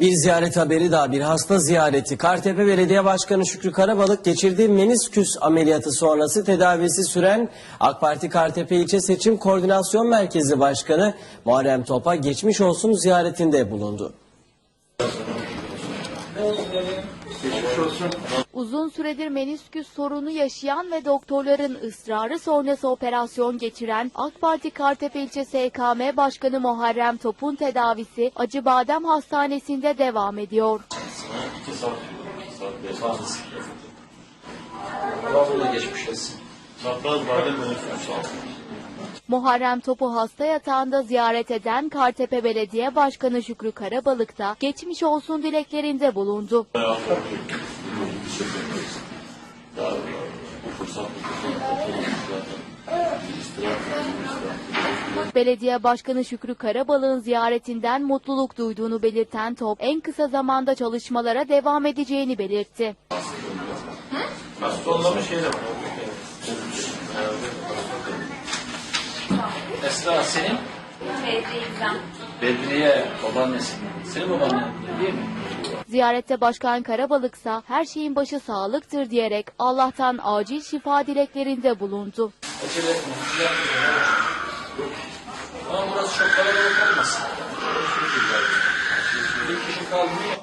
Bir ziyaret haberi daha bir hasta ziyareti. Kartepe Belediye Başkanı Şükrü Karabalık geçirdiği menisküs ameliyatı sonrası tedavisi süren AK Parti Kartepe İlçe Seçim Koordinasyon Merkezi Başkanı Muharrem Top'a geçmiş olsun ziyaretinde bulundu. Uzun süredir menisküs sorunu yaşayan ve doktorların ısrarı sonrası operasyon geçiren AK Parti Kartepe İlçe SKM Başkanı Muharrem Top'un tedavisi Acıbadem Hastanesi'nde devam ediyor. Allah geçmiş olsun. Çapraz badem menüsü Muharrem Top'u hasta yatağında ziyaret eden Kartepe Belediye Başkanı Şükrü Karabalık da geçmiş olsun dileklerinde bulundu. Belediye Başkanı Şükrü Karabalık'ın ziyaretinden mutluluk duyduğunu belirten Top, en kısa zamanda çalışmalara devam edeceğini belirtti. Sonlama şeyle. Esra senin? Bedriye babaannesi. Senin babaannen değil mi? Ziyarette Başkan Karabalıksa her şeyin başı sağlıktır diyerek Allah'tan acil şifa dileklerinde bulundu. Acele etme. Ama burası çok kalabalık olmasın. Bir kişi kalmıyor.